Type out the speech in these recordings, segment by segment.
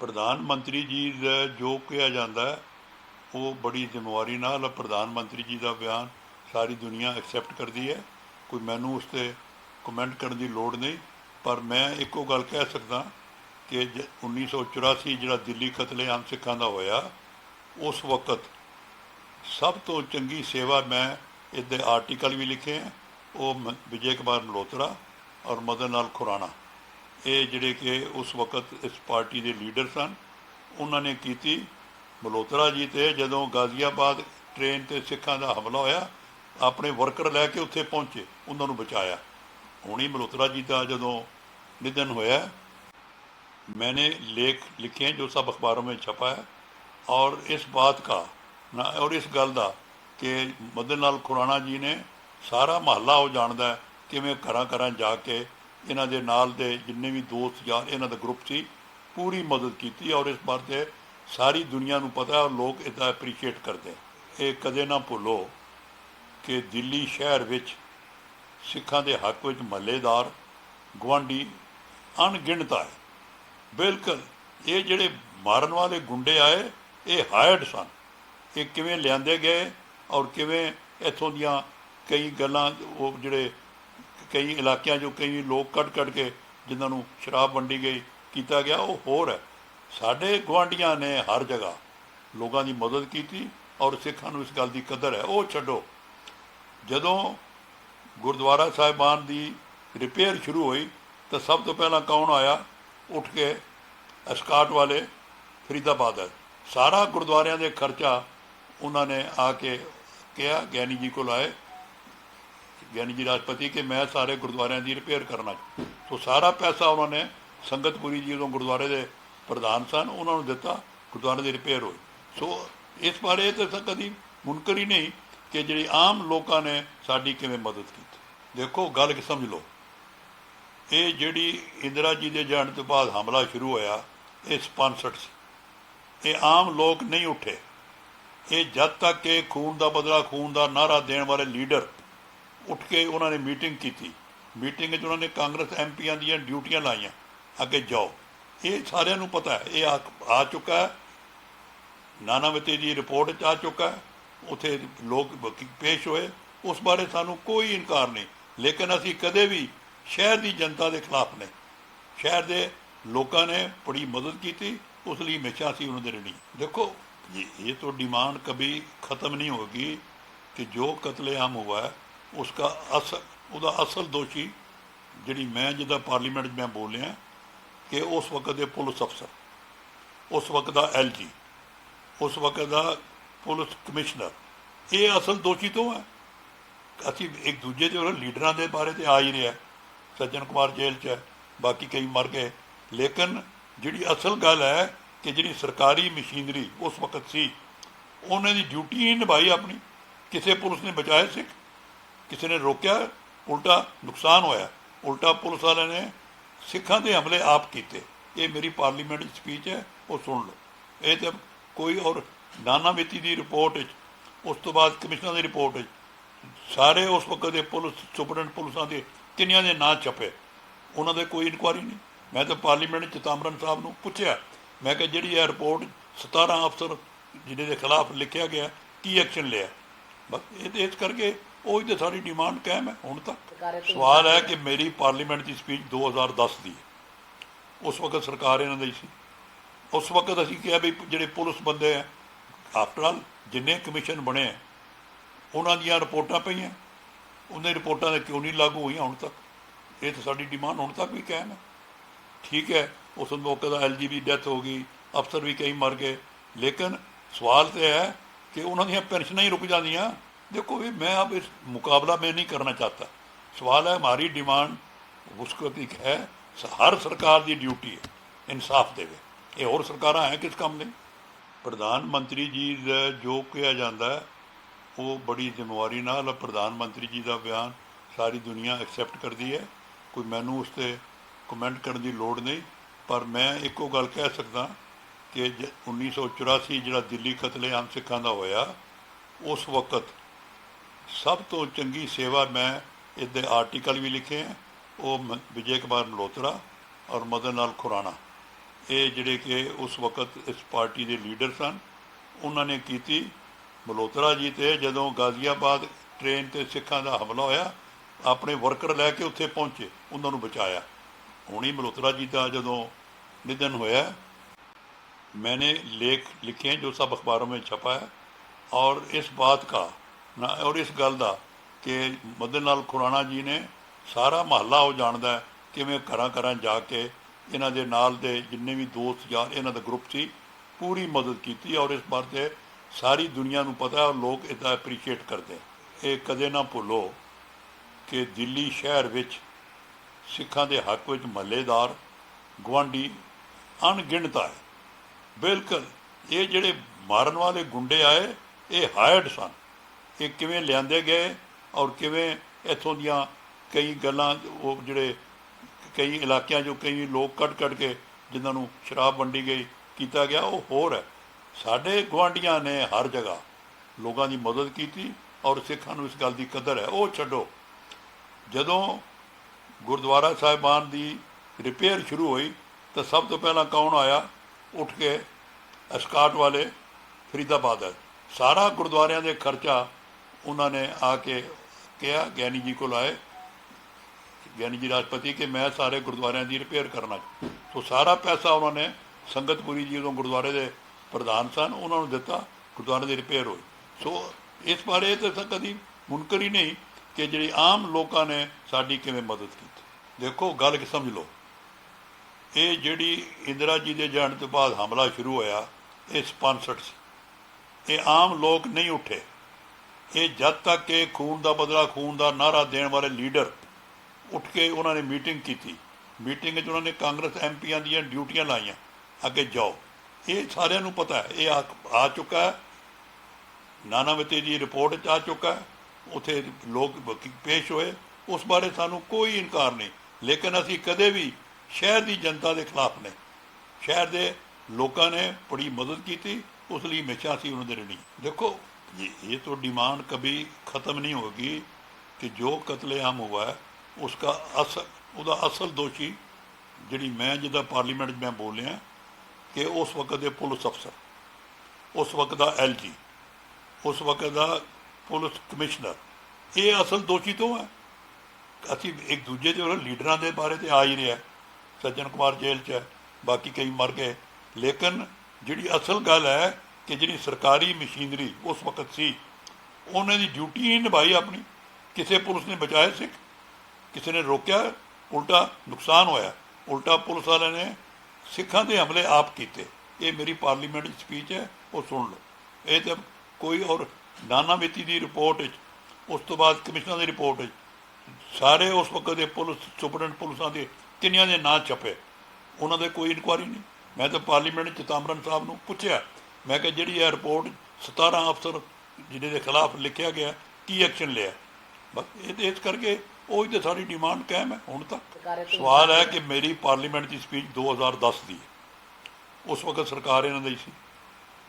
ਪ੍ਰਧਾਨ ਮੰਤਰੀ ਜੀ ਦਾ ਜੋ ਕਿਹਾ ਜਾਂਦਾ ਉਹ ਬੜੀ ਜ਼ਿੰਮੇਵਾਰੀ ਨਾਲ ਪ੍ਰਧਾਨ ਮੰਤਰੀ ਜੀ ਦਾ ਬਿਆਨ ਸਾਰੀ ਦੁਨੀਆ ਐਕਸੈਪਟ ਕਰਦੀ ਹੈ। ਕੋਈ ਮੈਨੂੰ ਉਸ ਤੇ ਕਮੈਂਟ ਕਰਨ ਦੀ ਲੋੜ ਨਹੀਂ। ਪਰ ਮੈਂ ਇੱਕੋ ਗੱਲ ਕਹਿ ਸਕਦਾ ਕਿ ਜ- 1984 ਜਿਹੜਾ ਦਿੱਲੀ ਕਤਲੇਆਮ ਸਿੱਖਾਂ ਦਾ ਹੋਇਆ, ਉਸ ਵਕਤ ਸਭ ਤੋਂ ਚੰਗੀ ਸੇਵਾ ਮੈਂ ਇਹਦੇ ਆਰਟੀਕਲ ਵੀ ਲਿਖੇ ਹੈ। ਉਹ ਵਿਜੇ ਕੁਮਾਰ ਮਲੋਤਰਾ ਔਰ ਮਦਨ ਲਾਲ ਖੁਰਾਣਾ। ਇਹ ਜਿਹੜੇ ਕਿ ਉਸ ਵਕਤ ਇਸ ਪਾਰਟੀ ਦੇ ਲੀਡਰ ਸਨ ਉਹਨਾਂ ਨੇ ਕੀਤੀ ਮਲਹੋਤਰਾ ਜੀ ਤੇ ਜਦੋਂ ਗਾਜ਼ੀਆਬਾਦ ਟ੍ਰੇਨ ਤੇ ਸਿੱਖਾਂ ਦਾ ਹਮਲਾ ਹੋਇਆ ਆਪਣੇ ਵਰਕਰ ਲੈ ਕੇ ਉੱਥੇ ਪਹੁੰਚੇ ਉਹਨਾਂ ਨੂੰ ਬਚਾਇਆ ਹੁਣੀ ਮਲਹੋਤਰਾ ਜੀ ਦਾ ਜਦੋਂ ਨਿਧਨ ਹੋਇਆ मैंने लेख लिखे हैं जो सब अखबारों में छपा है और इस बात का ना और इस ਗੱਲ ਦਾ ਕਿ ਮਦਨ ਲਾਲ ਖੁਰਾਣਾ ਜੀ ਨੇ ਸਾਰਾ ਮਹੱਲਾ ਉਹ ਜਾਣਦਾ ਹੈ ਕਿਵੇਂ ਘਰਾਂ ਘਰਾਂ ਜਾ ਕੇ ਇਹਨਾਂ ਦੇ ਨਾਲ ਦੇ ਜਿੰਨੇ ਵੀ ਦੋਸਤ ਯਾਰ ਇਹਨਾਂ ਦਾ ਗਰੁੱਪ ਸੀ, ਪੂਰੀ ਮਦਦ ਕੀਤੀ ਔਰ ਇਸ ਬਾਰ ਤੇ ਸਾਰੀ ਦੁਨੀਆ ਨੂੰ ਪਤਾ ਔਰ ਲੋਕ ਇਹਦਾ ਐਪਰੀਸ਼ੀਏਟ ਕਰਦੇ ਇਹ ਕਦੇ ਨਾ ਭੁੱਲੋ ਕਿ ਦਿੱਲੀ ਸ਼ਹਿਰ ਵਿੱਚ ਸਿੱਖਾਂ ਦੇ ਹੱਕ ਵਿੱਚ ਮਹੱਲੇਦਾਰ ਗੁਆਂਢੀ, ਅਣਗਿਣਤ ਆਏ। ਬਿਲਕੁਲ, ਇਹ ਜਿਹੜੇ ਮਾਰਨ ਵਾਲੇ ਗੁੰਡੇ ਆਏ, ਇਹ ਹਾਇਰਡ ਸਨ। ਇਹ ਕਿਵੇਂ ਲਿਆਂਦੇ ਗਏ ਔਰ ਕਿਵੇਂ ਇੱਥੋਂ ਦੀਆਂ ਕਈ ਗੱਲਾਂ ਉਹ ਜਿਹੜੇ ਕਈ ਇਲਾਕਿਆਂ 'ਚੋਂ ਕਈ ਲੋਕ ਕੱਢ ਕੱਢ ਕੇ ਜਿਨ੍ਹਾਂ ਨੂੰ ਸ਼ਰਾਬ ਵੰਡੀ ਗਈ, ਕੀਤਾ ਗਿਆ, ਉਹ ਹੋਰ ਹੈ। ਸਾਡੇ ਗੁਆਂਢੀਆਂ ਨੇ ਹਰ ਜਗ੍ਹਾ ਲੋਕਾਂ ਦੀ ਮਦਦ ਕੀਤੀ ਔਰ ਸਿੱਖਾਂ ਨੂੰ ਇਸ ਗੱਲ ਦੀ ਕਦਰ ਹੈ। ਉਹ ਛੱਡੋ। ਜਦੋਂ ਗੁਰਦੁਆਰਾ ਸਾਹਿਬਾਨ ਦੀ ਰਿਪੇਅਰ ਸ਼ੁਰੂ ਹੋਈ, ਤਾਂ ਸਭ ਤੋਂ ਪਹਿਲਾਂ ਕੌਣ ਆਇਆ? ਉੱਠ ਕੇ ਅਸਕਾਟ ਵਾਲੇ ਫਰੀਦਾਬਾਦ ਹੈ ਸਾਰਾ ਗੁਰਦੁਆਰਿਆਂ ਦੇ ਖਰਚਾ ਉਹਨਾਂ ਨੇ ਆ ਕੇ ਕਿਹਾ, ਗਿਆਨੀ ਜੀ ਕੋਲ ਆਏ। ਗਿਆਨੀ ਜੀ ਰਾਜਪਤੀ ਕਿ ਮੈਂ ਸਾਰੇ ਗੁਰਦੁਆਰਿਆਂ ਦੀ ਰਿਪੇਅਰ ਕਰਨਾ ਸੋ ਸਾਰਾ ਪੈਸਾ ਉਹਨਾਂ ਨੇ ਸੰਗਤਪੁਰੀ ਜੀ ਉਦੋਂ ਗੁਰਦੁਆਰੇ ਦੇ ਪ੍ਰਧਾਨ ਸਨ, ਉਹਨਾਂ ਨੂੰ ਦਿੱਤਾ, ਗੁਰਦੁਆਰੇ ਦੀ ਰਿਪੇਅਰ ਹੋਈ। ਸੋ ਇਸ ਬਾਰੇ ਤਾਂ ਕਦੀ ਮੁਨਕਰ ਹੀ ਨਹੀਂ ਕਿ ਜਿਹੜੀ ਆਮ ਲੋਕਾਂ ਨੇ ਸਾਡੀ ਕਿਵੇਂ ਮਦਦ ਕੀਤੀ। ਦੇਖੋ, ਗੱਲ ਕਿ ਸਮਝ ਲਓ। ਇਹ ਜਿਹੜੀ ਇੰਦਰਾ ਜੀ ਦੇ ਜਾਣ ਤੋਂ ਬਾਅਦ ਹਮਲਾ ਸ਼ੁਰੂ ਹੋਇਆ, ਇਹ ਸਪਾਂਸਰਡ ਸੀ। ਇਹ ਆਮ ਲੋਕ ਨਹੀਂ ਉੱਠੇ। ਇਹ ਜਦ ਤੱਕ ਇਹ ਖੂਨ ਦਾ ਬਦਲਾ, ਖੂਨ ਦਾ ਨਾਰਾ ਦੇਣ ਵਾਲੇ ਲੀਡਰ ਉੱਠ ਕੇ ਉਹਨਾਂ ਨੇ ਮੀਟਿੰਗ ਕੀਤੀ। ਮੀਟਿੰਗ 'ਚ ਉਹਨਾਂ ਨੇ ਕਾਂਗਰਸ ਐਮਪੀਆਂ ਦੀਆਂ ਡਿਊਟੀਆਂ ਲਾਈਆਂ। ਅੱਗੇ ਜਾਓ। ਇਹ ਸਾਰਿਆਂ ਨੂੰ ਪਤਾ ਹੈ। ਇਹ ਆ ਚੁੱਕਾ ਹੈ। ਨਾਨਾਵਤੀ ਜੀ ਰਿਪੋਰਟ 'ਚ ਆ ਚੁੱਕਾ ਹੈ। ਉਥੇ ਲੋਕ ਪੇਸ਼ ਹੋਏ। ਉਸ ਬਾਰੇ ਸਾਨੂੰ ਕੋਈ ਇਨਕਾਰ ਨਹੀਂ। ਲੇਕਿਨ ਅਸੀਂ ਕਦੇ ਵੀ ਸ਼ਹਿਰ ਦੀ ਜਨਤਾ ਦੇ ਖਿਲਾਫ ਨਹੀਂ। ਸ਼ਹਿਰ ਦੇ ਲੋਕਾਂ ਨੇ ਬੜੀ ਮਦਦ ਕੀਤੀ। ਉਸ ਲਈ ਹਮੇਸ਼ਾ ਅਸੀਂ ਉਹਨਾਂ ਦੇ ਰਹਿਣੀ ਦੇਖੋ ਇਹ ਤੋਂ ਡਿਮਾਂਡ ਕभी ਖਤਮ ਨਹੀਂ ਹੋਗੀ ਕਿ ਜੋ ਕਤਲੇਆਮ ਹੋਇਆ ਉਸ ਉਸਕਾ ਅਸਲ ਉਹਦਾ ਅਸਲ ਦੋਸ਼ੀ ਜਿਹੜੀ ਮੈਂ, ਜਿਹਦਾ ਪਾਰਲੀਮੈਂਟ 'ਚ ਮੈਂ ਬੋਲਿਆ ਕਿ ਉਸ ਵਕਤ ਦੇ ਪੁਲਿਸ ਅਫਸਰ, ਉਸ ਵਕਤ ਦਾ ਐਲਜੀ ਉਸ ਵਕਤ ਦਾ ਪੁਲਿਸ ਕਮਿਸ਼ਨਰ, ਇਹ ਅਸਲ ਦੋਸ਼ੀ ਤੋਂ ਹੈ। ਅਸੀਂ ਇੱਕ ਦੂਜੇ ਦੇ ਲੀਡਰਾਂ ਦੇ ਬਾਰੇ ਤੇ ਆ ਹੀ ਰਿਹਾ, ਸੱਜਣ ਕੁਮਾਰ ਜੇਲ੍ਹ 'ਚ ਹੈ, ਬਾਕੀ ਕਈ ਮਰ ਗਏ। ਲੇਕਿਨ ਜਿਹੜੀ ਅਸਲ ਗੱਲ ਹੈ ਕਿ ਜਿਹੜੀ ਸਰਕਾਰੀ ਮਸ਼ੀਨਰੀ ਉਸ ਵਕਤ ਸੀ, ਉਹਨਾਂ ਦੀ ਡਿਊਟੀ ਹੀ ਨਿਭਾਈ ਆਪਣੀ। ਕਿਸੇ ਪੁਲਿਸ ਨੇ ਬਚਾਏ ਸੀ ਕਿਸੇ ਨੇ ਰੋਕਿਆ, ਉਲਟਾ ਨੁਕਸਾਨ ਹੋਇਆ। ਉਲਟਾ ਪੁਲਿਸ ਵਾਲਿਆਂ ਨੇ ਸਿੱਖਾਂ ਦੇ ਹਮਲੇ ਆਪ ਕੀਤੇ। ਇਹ ਮੇਰੀ ਪਾਰਲੀਮੈਂਟ ਦੀ ਸਪੀਚ ਹੈ, ਉਹ ਸੁਣ ਲਓ। ਇਹ ਤਾਂ ਕੋਈ ਔਰ ਨਾਨਾ ਮਿੱਤੀ ਦੀ ਰਿਪੋਰਟ ਵਿੱਚ, ਉਸ ਤੋਂ ਬਾਅਦ ਕਮਿਸ਼ਨਰ ਦੀ ਰਿਪੋਰਟ ਵਿੱਚ, ਸਾਰੇ ਉਸ ਵਕਤ ਦੇ ਪੁਲਿਸ, ਸੁਪਰਡੈਂਟ ਪੁਲਿਸਾਂ ਦੇ ਕਿੰਨਿਆਂ ਦੇ ਨਾਂ ਛਪੇ। ਉਹਨਾਂ ਦੇ ਕੋਈ ਇਨਕੁਆਰੀ ਨਹੀਂ। ਮੈਂ ਤਾਂ ਪਾਰਲੀਮੈਂਟ ਚ ਤਾਮਰਨ ਸਾਹਿਬ ਨੂੰ ਪੁੱਛਿਆ। ਮੈਂ ਕਿਹਾ, ਜਿਹੜੀ ਇਹ ਰਿਪੋਰਟ 17 ਅਫਸਰ ਜਿਹਦੇ ਦੇ ਖਿਲਾਫ ਲਿਖਿਆ ਗਿਆ, ਕੀ ਐਕਸ਼ਨ ਲਿਆ? ਬਸ ਇਹ ਇਸ ਕਰਕੇ ਉਹੀ ਤੇ ਸਾਡੀ ਡਿਮਾਂਡ ਕਾਇਮ ਹੈ ਹੁਣ ਤੱਕ ਸਵਾਲ ਹੈ ਕਿ ਮੇਰੀ ਪਾਰਲੀਮੈਂਟ ਦੀ ਸਪੀਚ 2010 ਦੀ ਹੈ। ਉਸ ਵਕਤ ਸਰਕਾਰ ਇਹਨਾਂ ਦੀ ਸੀ। ਉਸ ਵਕਤ ਅਸੀਂ ਕਿਹਾ ਵੀ ਜਿਹੜੇ ਪੁਲਿਸ ਬੰਦੇ ਆ ਆਫਟਰ ਆਲ ਜਿੰਨੇ ਕਮਿਸ਼ਨ ਬਣੇ ਉਹਨਾਂ ਦੀਆਂ ਰਿਪੋਰਟਾਂ ਪਈਆਂ। ਉਹਨਾਂ ਦੀ ਰਿਪੋਰਟਾਂ ਦੇ ਕਿਉਂ ਨਹੀਂ ਲਾਗੂ ਹੋਈਆਂ ਹੁਣ ਤੱਕ? ਇਹ ਤਾਂ ਸਾਡੀ ਡਿਮਾਂਡ ਹੁਣ ਤੱਕ ਵੀ ਕਾਇਮ ਹੈ। ਠੀਕ ਹੈ ਉਸ ਮੌਕੇ ਦਾ ਐਲਜੀਬੀ ਡੈਥ ਹੋ ਗਈ ਅਫਸਰ ਵੀ ਕਈ ਮਰ ਗਏ। ਲੇਕਿਨ ਸਵਾਲ ਤੇ ਹੈ ਕਿ ਉਹਨਾਂ ਦੀਆਂ ਪੈਨਸ਼ਨਾਂ ਹੀ ਰੁਕ ਜਾਂਦੀਆਂ। ਦੇਖੋ ਵੀ ਮੈਂ ਅਬ ਇਸ ਮੁਕਾਬਲਾ ਮੈਂ ਨਹੀਂ ਕਰਨਾ ਚਾਹਤਾ। ਸਵਾਲ ਹੈ ਹਮਾਰੀ ਡਿਮਾਂਡ ਉਸਕੋ ਇੱਕ ਹੈ, ਹਰ ਸਰਕਾਰ ਦੀ ਡਿਊਟੀ ਹੈ, ਇਨਸਾਫ ਦੇਵੇ। ਇਹ ਹੋਰ ਸਰਕਾਰਾਂ ਹੈ ਕਿਸ ਕੰਮ ਨੇ ਪ੍ਰਧਾਨ ਮੰਤਰੀ ਜੀ ਦਾ ਜੋ ਕਿਹਾ ਜਾਂਦਾ ਉਹ ਬੜੀ ਜ਼ਿੰਮੇਵਾਰੀ ਨਾਲ ਪ੍ਰਧਾਨ ਮੰਤਰੀ ਜੀ ਦਾ ਬਿਆਨ ਸਾਰੀ ਦੁਨੀਆ ਐਕਸੈਪਟ ਕਰਦੀ ਹੈ। ਕੋਈ ਮੈਨੂੰ ਉਸ ਤੇ ਕਮੈਂਟ ਕਰਨ ਦੀ ਲੋੜ ਨਹੀਂ, ਪਰ ਮੈਂ ਇੱਕੋ ਗੱਲ ਕਹਿ ਸਕਦਾ ਕਿ ਜ- 1984 ਜਿਹੜਾ ਦਿੱਲੀ ਕਤਲੇਆਮ ਸਿੱਖਾਂ ਦਾ ਹੋਇਆ, ਉਸ ਵਕਤ ਸਭ ਤੋਂ ਚੰਗੀ ਸੇਵਾ ਮੈਂ ਇਹਦੇ ਆਰਟੀਕਲ ਵੀ ਲਿਖੇ ਹੈ ਉਹ ਮ- ਵਿਜੇ ਕੁਮਾਰ ਮਲਹੋਤਰਾ ਔਰ ਮਦਨ ਲਾਲ ਖੁਰਾਣਾ ਇਹ ਜਿਹੜੇ ਕਿ ਉਸ ਵਕਤ ਇਸ ਪਾਰਟੀ ਦੇ ਲੀਡਰ ਸਨ ਉਹਨਾਂ ਨੇ ਕੀਤੀ ਮਲਹੋਤਰਾ ਜੀ ਤੇ ਜਦੋਂ ਗਾਜ਼ੀਆਬਾਦ ਟ੍ਰੇਨ ਤੇ ਸਿੱਖਾਂ ਦਾ ਹਮਲਾ ਹੋਇਆ ਆਪਣੇ ਵਰਕਰ ਲੈ ਕੇ ਉੱਥੇ ਪਹੁੰਚੇ ਉਹਨਾਂ ਨੂੰ ਬਚਾਇਆ ਹੁਣੀ ਮਲਹੋਤਰਾ ਜੀ ਦਾ ਜਦੋਂ ਨਿਧਨ ਹੋਇਆ मैंने लेख लिखे हैं जो सब अखबारों में छपा है और इस बात का ਨਾ, ਔਰ ਇਸ ਗੱਲ ਦਾ ਕਿ ਮਦਨ ਨਾਲ ਖੁਰਾਣਾ ਜੀ ਨੇ ਸਾਰਾ ਮਹੱਲਾ ਉਹ ਜਾਣਦਾ ਹੈ ਕਿਵੇਂ ਘਰਾਂ ਘਰਾਂ ਜਾ ਕੇ ਇਹਨਾਂ ਦੇ ਨਾਲ ਦੇ ਜਿੰਨੇ ਵੀ ਦੋਸਤ ਯਾਰ ਇਹਨਾਂ ਦਾ ਗਰੁੱਪ ਸੀ, ਪੂਰੀ ਮਦਦ ਕੀਤੀ ਔਰ ਇਸ ਬਾਰੇ ਤੇ ਸਾਰੀ ਦੁਨੀਆ ਨੂੰ ਪਤਾ ਹੈ ਲੋਕ ਇਹਦਾ ਐਪਰੀਸ਼ੀਏਟ ਕਰਦੇ ਇਹ ਕਦੇ ਨਾ ਭੁੱਲੋ ਕਿ ਦਿੱਲੀ ਸ਼ਹਿਰ ਵਿੱਚ ਸਿੱਖਾਂ ਦੇ ਹੱਕ ਵਿੱਚ ਮਹੱਲੇਦਾਰ ਗਵਾਂਢੀ ਅਣਗਿਣਤਾ ਹੈ ਬਿਲਕੁਲ, ਇਹ ਜਿਹੜੇ ਮਾਰਨ ਵਾਲੇ ਗੁੰਡੇ ਆਏ, ਇਹ ਹਾਇਡ ਸਨ। ਇਹ ਕਿਵੇਂ ਲਿਆਂਦੇ ਗਏ ਔਰ ਕਿਵੇਂ ਇੱਥੋਂ ਦੀਆਂ ਕਈ ਗੱਲਾਂ ਉਹ ਜਿਹੜੇ ਕਈ ਇਲਾਕਿਆਂ 'ਚੋਂ ਕਈ ਲੋਕ ਕੱਢ ਕੱਢ ਕੇ ਜਿਨ੍ਹਾਂ ਨੂੰ ਸ਼ਰਾਬ ਵੰਡੀ ਗਈ, ਕੀਤਾ ਗਿਆ, ਉਹ ਹੋਰ ਹੈ। ਸਾਡੇ ਗੁਆਂਢੀਆਂ ਨੇ ਹਰ ਜਗ੍ਹਾ ਲੋਕਾਂ ਦੀ ਮਦਦ ਕੀਤੀ ਔਰ ਸਿੱਖਾਂ ਨੂੰ ਇਸ ਗੱਲ ਦੀ ਕਦਰ ਹੈ। ਉਹ ਛੱਡੋ। ਜਦੋਂ ਗੁਰਦੁਆਰਾ ਸਾਹਿਬਾਨ ਦੀ ਰਿਪੇਅਰ ਸ਼ੁਰੂ ਹੋਈ, ਤਾਂ ਸਭ ਤੋਂ ਪਹਿਲਾਂ ਕੌਣ ਆਇਆ? ਉੱਠ ਕੇ ਅਸਕਾਟ ਵਾਲੇ ਫਰੀਦਾਬਾਦ ਹੈ ਸਾਰਾ ਗੁਰਦੁਆਰਿਆਂ ਦੇ ਖਰਚਾ ਉਹਨਾਂ ਨੇ ਆ ਕੇ ਕਿਹਾ, ਗਿਆਨੀ ਜੀ ਕੋਲ ਆਏ। ਗਿਆਨੀ ਜੀ ਰਾਜਪਤੀ ਕਿ ਮੈਂ ਸਾਰੇ ਗੁਰਦੁਆਰਿਆਂ ਦੀ ਰਿਪੇਅਰ ਕਰਨਾ ਸੋ ਸਾਰਾ ਪੈਸਾ ਉਹਨਾਂ ਨੇ ਸੰਗਤਪੁਰੀ ਜੀ ਉਦੋਂ ਗੁਰਦੁਆਰੇ ਦੇ ਪ੍ਰਧਾਨ ਸਨ, ਉਹਨਾਂ ਨੂੰ ਦਿੱਤਾ, ਗੁਰਦੁਆਰੇ ਦੀ ਰਿਪੇਅਰ ਹੋਈ। ਸੋ ਇਸ ਬਾਰੇ ਤਾਂ ਤਾਂ ਕਦੀ ਮੁਨਕਰ ਹੀ ਨਹੀਂ ਕਿ ਜਿਹੜੀ ਆਮ ਲੋਕਾਂ ਨੇ ਸਾਡੀ ਕਿਵੇਂ ਮਦਦ ਕੀਤੀ। ਦੇਖੋ, ਗੱਲ ਕਿ ਸਮਝ ਲਓ। ਇਹ ਜਿਹੜੀ ਇੰਦਰਾ ਜੀ ਦੇ ਜਾਣ ਤੋਂ ਬਾਅਦ ਹਮਲਾ ਸ਼ੁਰੂ ਹੋਇਆ, ਇਹ ਸਪਾਂਸਰਡ ਸੀ। ਇਹ ਆਮ ਲੋਕ ਨਹੀਂ ਉੱਠੇ। ਇਹ ਜਦ ਤੱਕ ਕਿ ਖੂਨ ਦਾ ਬਦਲਾ, ਖੂਨ ਦਾ ਨਾਰਾ ਦੇਣ ਵਾਲੇ ਲੀਡਰ ਉੱਠ ਕੇ ਉਹਨਾਂ ਨੇ ਮੀਟਿੰਗ ਕੀਤੀ। ਮੀਟਿੰਗ 'ਚ ਉਹਨਾਂ ਨੇ ਕਾਂਗਰਸ ਐਮਪੀਆਂ ਦੀਆਂ ਡਿਊਟੀਆਂ ਲਾਈਆਂ। ਅੱਗੇ ਜਾਓ। ਇਹ ਸਾਰਿਆਂ ਨੂੰ ਪਤਾ ਹੈ। ਇਹ ਆ ਚੁੱਕਾ ਹੈ। ਨਾਨਾਵਤੀ ਦੀ ਰਿਪੋਰਟ 'ਚ ਆ ਚੁੱਕਾ ਹੈ। ਉਥੇ ਲੋਕ ਪੇਸ਼ ਹੋਏ। ਉਸ ਬਾਰੇ ਸਾਨੂੰ ਕੋਈ ਇਨਕਾਰ ਨਹੀਂ। ਲੇਕਿਨ ਅਸੀਂ ਕਦੇ ਵੀ ਸ਼ਹਿਰ ਦੀ ਜਨਤਾ ਦੇ ਖਿਲਾਫ ਨਹੀਂ ਸ਼ਹਿਰ ਦੇ ਲੋਕਾਂ ਨੇ ਬੜੀ ਮਦਦ ਕੀਤੀ। ਉਸ ਲਈ ਹਮੇਸ਼ਾ ਅਸੀਂ ਉਹਨਾਂ ਦੇ ਰਣੀ। ਦੇਖੋ ये ये तो डिमांड कभी ख़त्म नहीं होगी कि जो कत्लेआम हुआ है उसका असल ਉਹਦਾ ਅਸਲ ਦੋਸ਼ੀ ਜਿਹੜੀ ਮੈਂ ਜਿਹਦਾ ਪਾਰਲੀਮੈਂਟ 'ਚ ਮੈਂ ਬੋਲਿਆ ਕਿ ਉਸ ਵਕਤ ਦੇ ਪੁਲਿਸ ਅਫਸਰ ਉਸ ਵਕਤ ਦਾ ਐਲਜੀ ਉਸ ਵਕਤ ਦਾ ਪੁਲਿਸ ਕਮਿਸ਼ਨਰ ਇਹ ਅਸਲ ਦੋਸ਼ੀ ਤੋਂ ਹੈ ਅਸੀਂ ਇੱਕ ਦੂਜੇ ਦੇ ਵੱਲੋਂ ਲੀਡਰਾਂ ਦੇ ਬਾਰੇ ਤੇ ਆ ਹੀ ਰਿਹਾ ਸੱਜਣ ਕੁਮਾਰ ਜੇਲ੍ਹ 'ਚ ਹੈ ਬਾਕੀ ਕਈ ਮਰ ਗਏ ਲੇਕਿਨ ਜਿਹੜੀ ਅਸਲ ਗੱਲ ਹੈ ਕਿ ਜਿਹੜੀ ਸਰਕਾਰੀ ਮਸ਼ੀਨਰੀ ਉਸ ਵਕਤ ਸੀ, ਉਹਨਾਂ ਦੀ ਡਿਊਟੀ ਨਹੀਂ ਨਿਭਾਈ ਆਪਣੀ। ਕਿਸੇ ਪੁਲਿਸ ਨੇ ਬਚਾਇਆ ਸਿੱਖ ਕਿਸੇ ਨੇ ਰੋਕਿਆ, ਉਲਟਾ ਨੁਕਸਾਨ ਹੋਇਆ। ਉਲਟਾ ਪੁਲਿਸ ਵਾਲਿਆਂ ਨੇ ਸਿੱਖਾਂ ਦੇ ਹਮਲੇ ਆਪ ਕੀਤੇ। ਇਹ ਮੇਰੀ ਪਾਰਲੀਮੈਂਟ ਸਪੀਚ ਹੈ, ਉਹ ਸੁਣ ਲਓ। ਇਹ ਤਾਂ ਕੋਈ ਔਰ ਨਾਨਾ ਮਿੱਤੀ ਦੀ ਰਿਪੋਰਟ ਵਿੱਚ, ਉਸ ਤੋਂ ਬਾਅਦ ਕਮਿਸ਼ਨਰ ਦੀ ਰਿਪੋਰਟ ਵਿੱਚ, ਸਾਰੇ ਉਸ ਵਕਤ ਦੇ ਪੁਲਿਸ, ਸੁਪਰਡੈਂਟ ਪੁਲਿਸਾਂ ਦੇ ਕਿੰਨਿਆਂ ਦੇ ਨਾਂ ਛਪੇ। ਉਹਨਾਂ ਦੇ ਕੋਈ ਇਨਕੁਆਰੀ ਨਹੀਂ। ਮੈਂ ਤਾਂ ਪਾਰਲੀਮੈਂਟ ਚ ਤਾਮਰਨ ਸਾਹਿਬ ਨੂੰ ਪੁੱਛਿਆ ਮੈਂ ਕਿਹਾ ਜਿਹੜੀ ਇਹ ਰਿਪੋਰਟ 17 ਅਫਸਰ ਜਿਹਦੇ ਦੇ ਖਿਲਾਫ ਲਿਖਿਆ ਗਿਆ ਕੀ ਐਕਸ਼ਨ ਲਿਆ? ਬਸ ਇਹ ਇਸ ਕਰਕੇ ਉਹ ਉਹੀ ਤਾਂ ਸਾਡੀ ਡਿਮਾਂਡ ਕਾਇਮ ਹੈ ਹੁਣ ਤੱਕ। ਸਵਾਲ ਹੈ ਕਿ ਮੇਰੀ ਪਾਰਲੀਮੈਂਟ ਦੀ ਸਪੀਚ 2010 ਦੀ ਉਸ ਵਕਤ ਸਰਕਾਰ ਇਹਨਾਂ ਦੀ ਸੀ।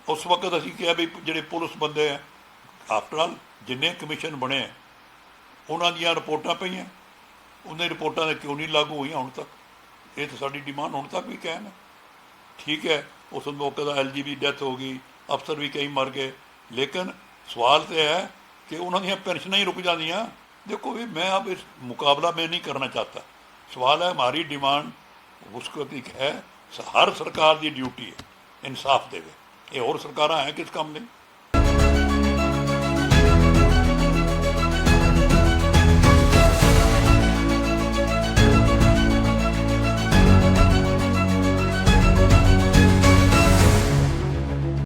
ਉਸ ਵਕਤ ਅਸੀਂ ਕਿਹਾ ਵੀ ਜਿਹੜੇ ਪੁਲਿਸ ਬੰਦੇ ਆ ਆਫਟਰ ਆਲ ਜਿੰਨੇ ਕਮਿਸ਼ਨ ਬਣੇ ਆ, ਉਹਨਾਂ ਦੀਆਂ ਰਿਪੋਰਟਾਂ ਪਈਆਂ। ਉਹਨਾਂ ਰਿਪੋਰਟਾਂ ਦੇ ਕਿਉਂ ਨਹੀਂ ਲਾਗੂ ਹੋਈਆਂ ਹੁਣ ਤੱਕ? ਇਹ ਤਾਂ ਸਾਡੀ ਡਿਮਾਂਡ ਹੁਣ ਤੱਕ ਵੀ ਕਾਇਮ ਹੈ। ਠੀਕ ਹੈ ਉਸ ਮੌਕੇ ਦਾ ਐਲਜੀ ਦੀ ਡੈਥ ਹੋ ਗਈ ਅਫਸਰ ਵੀ ਕਈ ਮਰ ਗਏ ਲੇਕਿਨ ਸਵਾਲ ਤੇ ਹੈ ਕਿ ਉਹਨਾਂ ਦੀਆਂ ਪੈਨਸ਼ਨਾਂ ਹੀ ਰੁਕ ਜਾਂਦੀਆਂ ਦੇਖੋ ਵੀ मैं अब इस मुकाबला में नहीं करना चाहता सवाल है हमारी डिमांड उसको एक है हर सरकार की ड्यूटी है इंसाफ देवे ये और सरकारां है किस काम नहीं